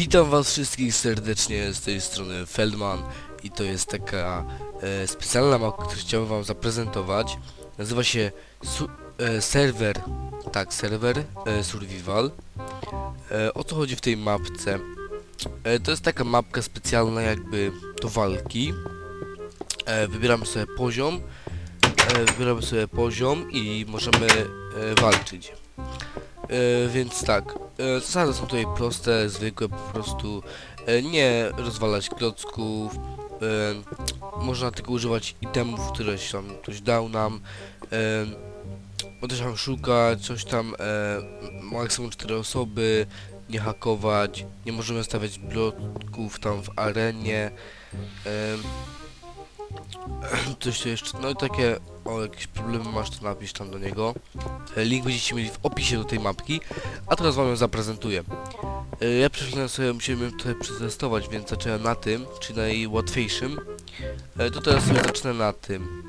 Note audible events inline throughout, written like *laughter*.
Witam was wszystkich serdecznie z tej strony Feldman i to jest taka e, specjalna mapka, którą chciałbym wam zaprezentować. Nazywa się e, tak, serwer e, survival. E, o co chodzi w tej mapce? E, to jest taka mapka specjalna jakby do walki. E, wybieramy sobie poziom, e, wybieramy sobie poziom i możemy e, walczyć. E, więc tak, zasady są tutaj proste, zwykłe, po prostu. E, nie rozwalać klocków, e, można tylko używać itemów, które się tam ktoś dał nam, e, można tam szukać, coś tam, e, maksimum 4 osoby, nie hakować, nie możemy stawiać bloków tam w arenie, e, coś tu jeszcze, no i takie, o jakieś problemy masz, to napisz tam do niego. E, Link będziecie mieli w opisie do tej mapki, a teraz wam ją zaprezentuję. E, Ja chwilą sobie musiałem ją trochę przetestować, więc zacząłem na tym, czyli najłatwiejszym. E, To teraz sobie zacznę na tym.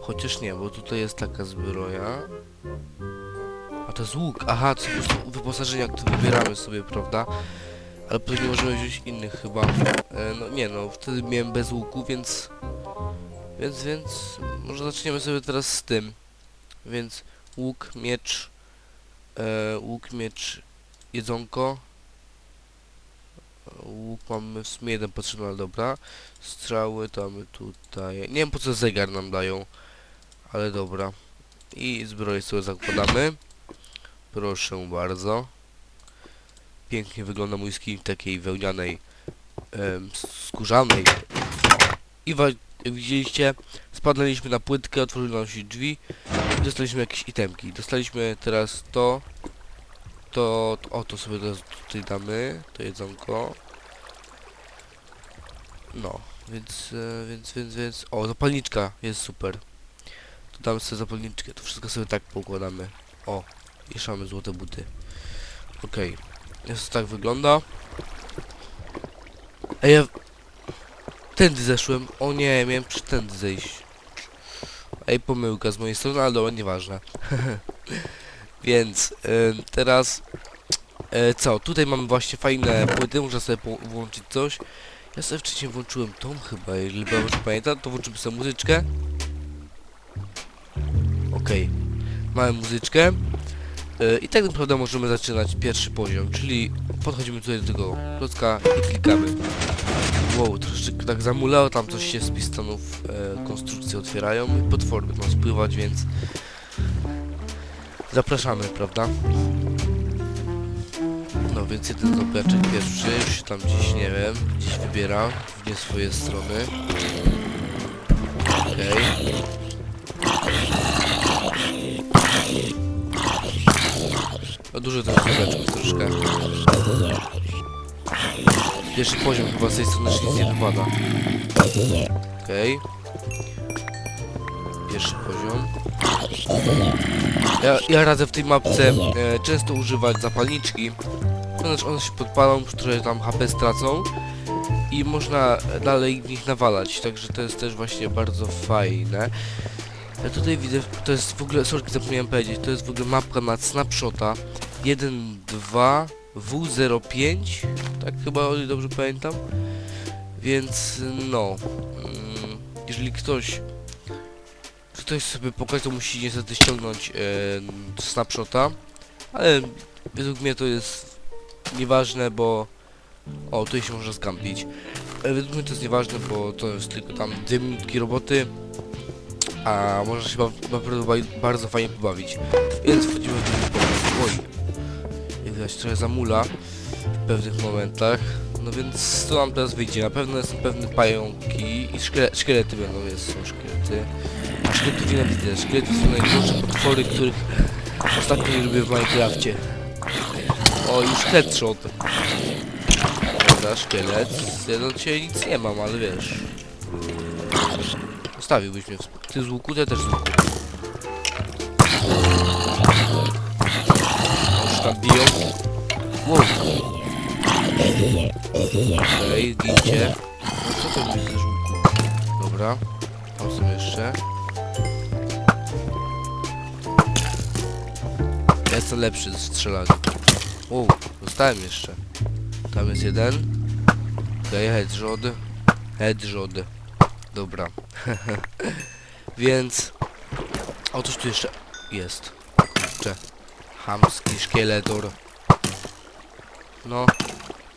Chociaż nie, bo tutaj jest taka zbroja. A to jest łuk, aha, to po prostu wyposażenia, które wybieramy sobie, prawda? Ale potem nie możemy wziąć innych chyba. E, No nie no, wtedy miałem bez łuku, więc... Więc, więc... Może zaczniemy sobie teraz z tym. Więc łuk, miecz, e, łuk, miecz, jedzonko. Łuk mamy w sumie jeden potrzebny, ale dobra. Strzały to mamy tutaj. Nie wiem po co zegar nam dają, ale dobra. I zbroję sobie zakładamy. Proszę bardzo. Pięknie wygląda mój skin w takiej wełnianej, em, skórzanej. I widzieliście, spadliśmy na płytkę, otworzyły nam się drzwi i dostaliśmy jakieś itemki. Dostaliśmy teraz to, to, to o to sobie teraz tutaj damy, to jedzonko. No, więc, e, więc, więc, więc, o, zapalniczka jest super. To damy sobie zapalniczkę, to wszystko sobie tak poukładamy. O, mamy złote buty. Okej, jest to tak wygląda. Ej, ja... Tędy zeszłem, o nie, miałem przy tędy zejść. Ej, pomyłka z mojej strony, ale dobra, nieważne. *laughs* Więc em, teraz e, co? Tutaj mamy właśnie fajne płyty, można sobie włączyć coś. Ja sobie wcześniej włączyłem tą chyba, jeżeli dobrze pamiętam, to włączymy sobie muzyczkę. Okej, mamy muzyczkę. E, I tak naprawdę możemy zaczynać pierwszy poziom, czyli podchodzimy tutaj do tego klocka i klikamy. Wow, troszeczkę tak zamulało, tam coś się z pistonów e, konstrukcje otwierają i potwory będą spływać, więc zapraszamy, prawda? No więc jeden zobaczek pierwszy, już się tam gdzieś, nie wiem, gdzieś wybiera w nie swoje strony. Okej. No dużo tych zobaczków troszkę. Pierwszy poziom chyba z tej strony już nic nie wypada. Okej. Pierwszy poziom. Ja, ja radzę w tej mapce e, często używać zapalniczki, ponieważ one się podpalą, trochę tam HP stracą i można dalej w nich nawalać, także to jest też właśnie bardzo fajne. Ja tutaj widzę, to jest w ogóle, sorry, zapomniałem powiedzieć, to jest w ogóle mapka na snapshota 1.2 W05, tak chyba, dobrze pamiętam. Więc no, mm, jeżeli ktoś ktoś sobie pokaże, to musi niestety ściągnąć e, snapshota, ale według mnie to jest nieważne, bo o, tutaj się można skampić. E, według mnie to jest nieważne, bo to jest tylko tam dwie minutki roboty, a można się naprawdę ba- bardzo fajnie pobawić. Więc wchodzimy w ten Oj, jak widać trochę zamula w pewnych momentach. No więc co nam teraz wyjdzie? Na pewno są pewne pająki i szkiele szkielety będą, jest, są szkielety. Szkieletów nienawidzę. Szkielety są najgorsze potwory, których ostatnio nie lubię w Minecrafcie. O, już headshot. Dobra, szkielet. Ja do nic nie mam, ale wiesz. Zostawiłbyś mnie. Ty z łuku, ja też z łuku. Już tam biją. Wow. Okej, gincie. No co to mi z łuku? Dobra. Tam są jeszcze. Ja jestem lepszy w strzelaniu. Wow, dostałem jeszcze. tam jest jeden. Okej, headshot. Headshot. Dobra. *laughs* Więc... Otóż tu jeszcze jest. Kurczę. Hamski szkieletor. No.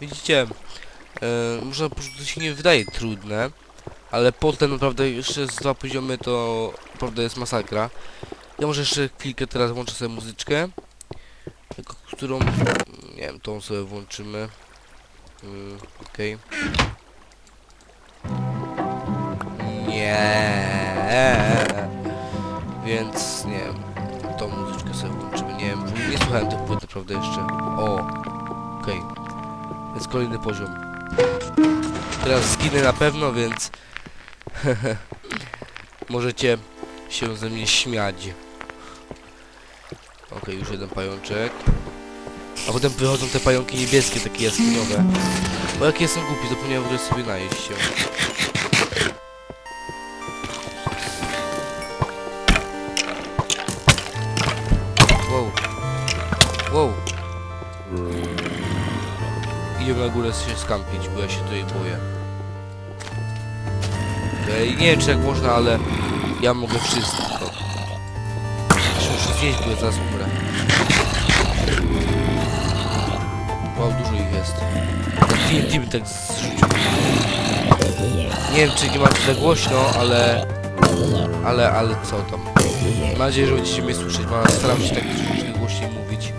Widzicie? E, można powiedzieć, że to się nie wydaje trudne. Ale potem naprawdę jeszcze z dwa poziomy to naprawdę jest masakra. Ja może jeszcze chwilkę teraz włączę sobie muzyczkę. Którą... Nie wiem, tą sobie włączymy. Mm, Okej. Nie. Więc nie wiem. Tą muzyczkę sobie włączymy. Nie wiem, nie słuchałem tych płyt naprawdę jeszcze. O. Okej. Jest kolejny poziom. Teraz zginę na pewno, więc *laughs* możecie się ze mnie śmiać. Okej, już jeden pajączek. A potem wychodzą te pająki niebieskie, takie jaskiniowe. Bo jak jestem głupi, zapomniałem w ogóle sobie najeść się. Wow. Idziemy na górę się skampić, bo ja się tutaj boję. Okej, nie wiem czy jak można, ale ja mogę wszystko. Jeszcze Muszę zjeść, bo zaraz umrę. Wow, dużo ich jest. TNT mi tak zrzucił. Nie wiem czy nie macie tak głośno, ale... Ale, ale co tam. Mam nadzieję, że będziecie mnie słyszeć, bo staram się tak głośniej mówić.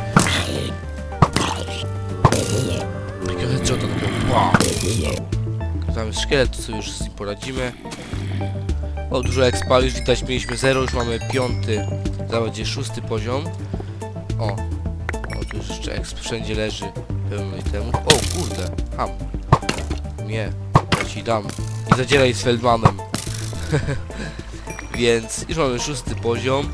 Tam jest szkielet, to sobie już z nim poradzimy. O, dużo expa, już widać, mieliśmy 0, już mamy piąty, zaraz będzie szósty poziom. O, o, tu już jeszcze exp wszędzie leży, pełno itemów. O, kurde, ham. Nie, ja ci dam. Nie zadzieraj z Feldmanem. *laughs* Więc już mamy szósty poziom.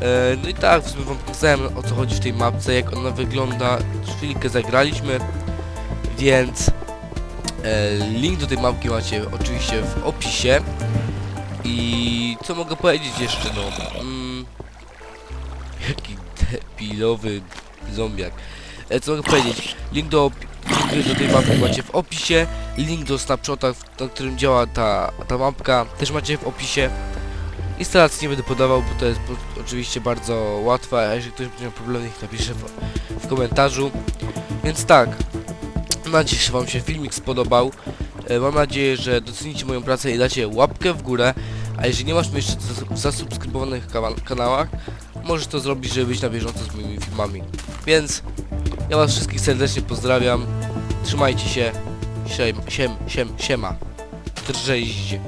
E, no i tak, w sumie wam pokazałem o co chodzi w tej mapce, jak ona wygląda. Chwilkę zagraliśmy, więc e, link do tej mapki macie oczywiście w opisie. I co mogę powiedzieć jeszcze, no? Mm, jaki debilowy zombiak. E, co mogę powiedzieć? Link do, do tej mapki macie w opisie. Link do Snapshota, na którym działa ta, ta mapka, też macie w opisie. Instalacji nie będę podawał, bo to jest oczywiście bardzo łatwe, a jeżeli ktoś będzie miał problemy, niech napisze w, w komentarzu. Więc tak, mam nadzieję, że Wam się filmik spodobał. E, Mam nadzieję, że docenicie moją pracę i dacie łapkę w górę. A jeżeli nie masz mnie jeszcze w zasubskrybowanych kanałach, możesz to zrobić, żeby być na bieżąco z moimi filmami. Więc ja Was wszystkich serdecznie pozdrawiam. Trzymajcie się. Siem, siem, siem, siema. Drżejcie.